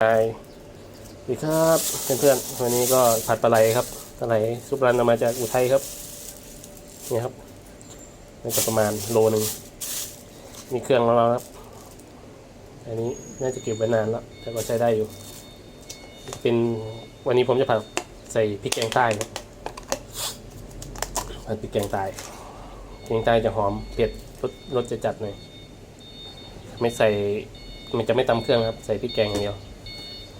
สวัสดีครับเพื่อนๆวันนี้ก็ผัดปลาไหลครับปลาไหลซุปรันเอามาจากอุทัยครับนี่ครับน่าจะประมาณโลหนึ่งมีเครื่องแล้วครับ อันนี้น่าจะเก็บไว้นานแล้วแต่ก็ใช้ได้อยู่ เป็นวันนี้ผมจะผัดใส่พริกแกงใต้ครับผัดพริกแกงใต้พริกแกงใต้จะหอมเผ็ดรสรสจะจัดหน่อยไม่ใส่มันจะไม่ตำเครื่องครับ ใส่พริกแกงอย่างเดียว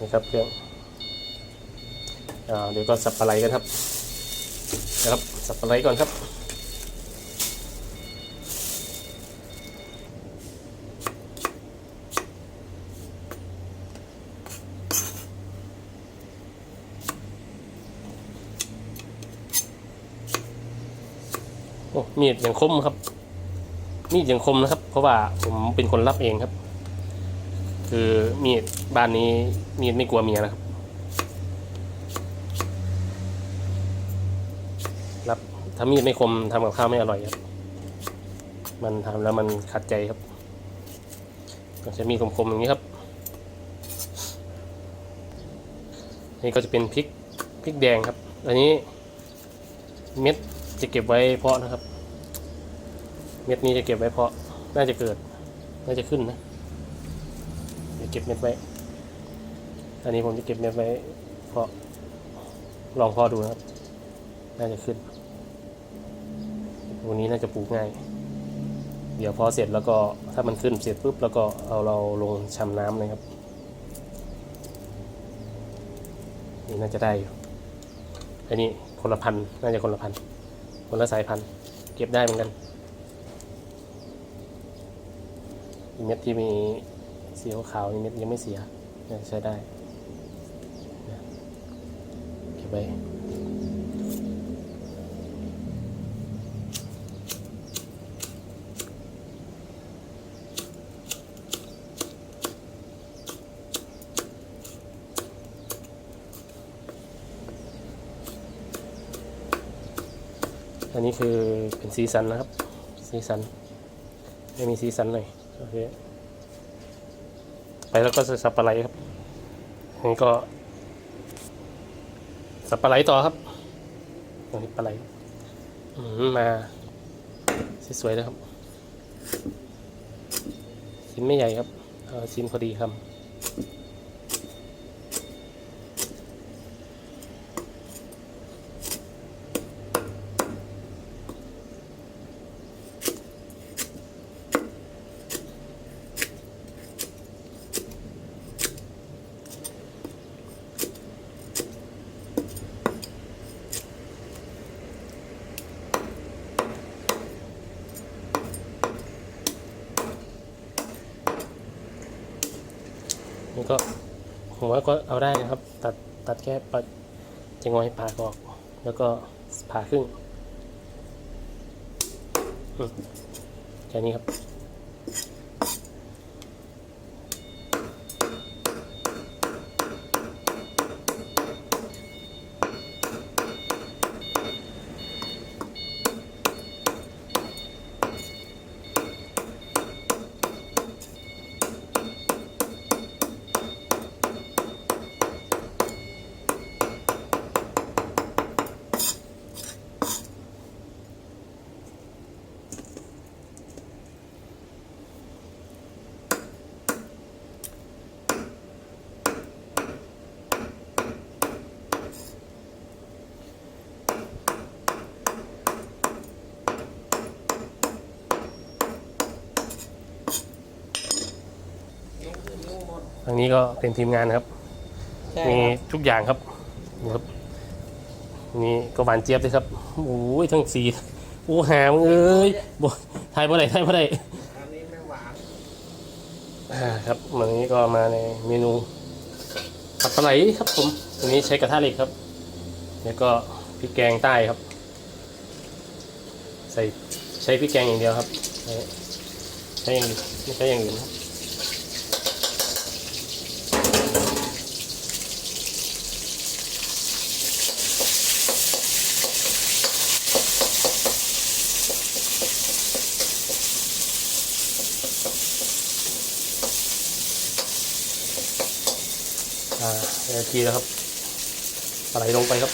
นี่ครับเครื่องอ่าเดี๋ยวก็สับปลาไหลกันครับนะครับสับปลาไหลก่อนครับโอ้มีดอย่างคมครับ มีดอย่างคมนะครับ เพราะว่าผมเป็นคนรับเองครับ คือมีดบ้านนี้มีดไม่กลัวเมียนะครับ รับถ้ามีดไม่คมทำกับข้าวไม่อร่อยครับ มันทำแล้วมันขัดใจครับก็จะมีคมๆอย่างนี้ครับ นี่ก็จะเป็นพริกพริกแดงครับ อันนี้เม็ดจะเก็บไว้เพาะนะครับ เม็ดนี้จะเก็บไว้เพาะน่าจะเกิด น่าจะขึ้นนะ เก็บเม็ดไว้ อันนี้ผมจะเก็บเม็ดไว้เพราะลองพอดูนะครับ น่าจะขึ้นวันนี้น่าจะปลูกง่าย เดี๋ยวพอเสร็จแล้วก็ถ้ามันขึ้นเสร็จปุ๊บแล้วก็เอาเราลงชำน้ำเลยครับ นี่น่าจะได้อยู่อันนี้คนละพันธุ์น่าจะคนละพันธุ์คนละสายพันธุ์เก็บได้เหมือนกันเม็ดที่มี สีขาวๆนี่เม็ดยังไม่เสียใช้ได้เก็บไว้อันนี้คือเป็นสีสันนะครับ สีสันไม่มีสีสันหน่อยโอเค ไปแล้วก็สับปะไหลครับนี่ก็ สับปะไหลต่อครับตรงนี้ปลาไหลมาสวยๆนะครับชิ้นไม่ใหญ่ครับเอาชิ้นพอดีครับ ก็ผมวก็เอาได้นะครับ ตัดตัดแค่ปัดจะงอยปากออก แล้วก็ผ่าครึ่งแค่นี้ครับางนี้ก็เป็นทีมงานครับ ใช่มีครับทุกอย่างครับนี่ครับ นี่ก็หวานเจี๊ยบเลยครับ โอ้ยทั้งสีโอ้หามงเอ้ยบ่ไทยเมื่อไหร่ไทยเมื่อไหร่อันนี้ไม่หวานอ่าครับวันนี้ก็มาในเมนูผัดปลาไหลครับผมวันนี้ใช้กระทะเหล็กครับ แล้วก็พริกแกงใต้ครับ ใส่ใช้พริกแกงอย่างเดียวครับใช้ใช้อย่างอื่นไม่ใช้อย่างอื่นครับ อ่านาทีแล้วครับปลาไหลลงไปครับ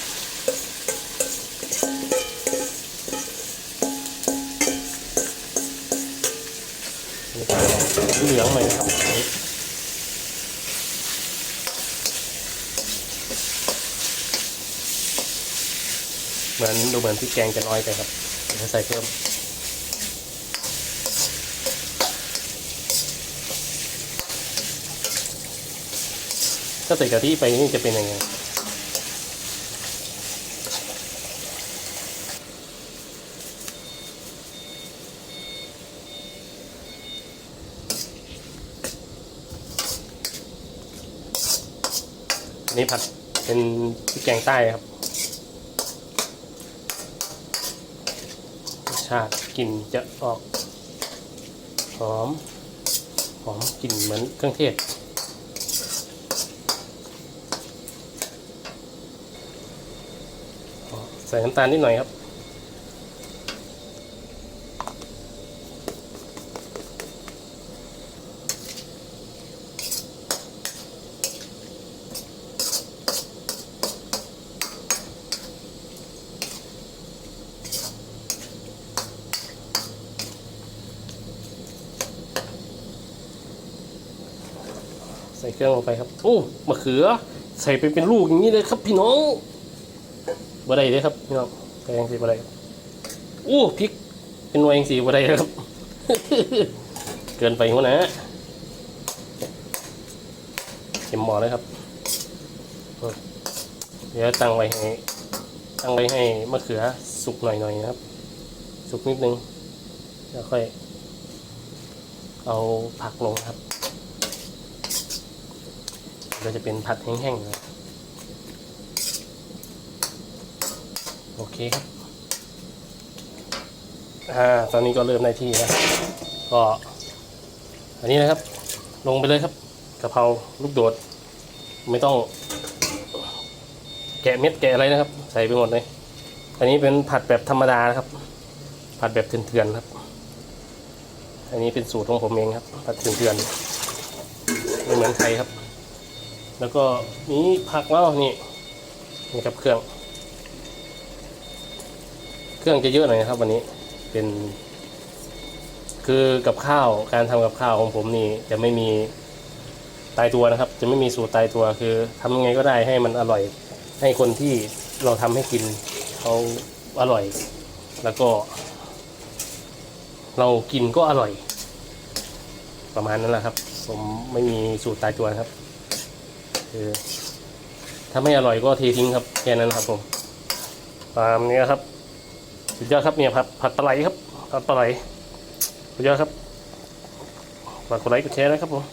เหลืองหน่อยครับเหมือนดูเหมือนพริกแกงจะน้อยไปครับใส่เพิ่ม ถ้าใส่กะทิไปนี่จะเป็นยังไงนนี้ผัดเป็นพริกแกงใต้ครับรสชาติกลิ่นจะออก หอม หอมกลิ่นเหมือนเครื่องเทศ ใส่น้ำตาลนิดหน่อยครับ ใส่เครื่องลงไปครับโอ้มะเขือ ใส่ไปเป็นลูกอย่างนี้เลยครับพี่น้อง บ่ได้เลยครับพี่น้องแกงสีบ่ได้ครับโอ้พริกเป็นหน่วยเองสีบ่ได้เลยครับ เกินไปหัวหนะเข็มหมอเลยครับเดี๋ยวตั้งไว้ให้ตั้งไว้ให้มะเขือสุกหน่อยๆนะครับ สุกนิดนึงแล้วค่อย เอาผักลงครับ ก็จะเป็นผัดแห้งๆนะ โอเคครับอ่าตอนนี้ก็เริ่มได้ที่แล้วก็ อันนี้นะครับ ลงไปเลยครับกะเพราลูกโดด ไม่ต้อง แกะเม็ดแกะอะไรนะครับ ใส่ไปหมดเลย อันนี้เป็นผัดแบบธรรมดานะครับ ผัดแบบเถื่อนๆครับ อันนี้เป็นสูตรของผมเองครับ ผัดเถื่อนๆไม่เหมือนใครครับ แล้วก็มีผักแล้วนี่นี่ครับเครื่อง เครื่องจะเยอะหน่อยนะครับ วันนี้เป็น คือกับข้าวการทำกับข้าวของผมนี่จะไม่มีตายตัวนะครับ จะไม่มีสูตรตายตัวคือทำยังไงก็ได้ให้มันอร่อย ให้คนที่เราทำให้กินเขาอร่อย แล้วก็ เรากินก็อร่อย ประมาณนั้นแหละครับผมไม่มีสูตรตายตัวครับ คือถ้าไม่อร่อยก็เททิ้งครับแค่นั้นครับผมตามนี้ครับ สุดยอดครับเนี่ยผัดผัดปลาไหลครับผัดปลาไหลสุดยอดครับฝากกดไลค์กดแชร์นะครับผม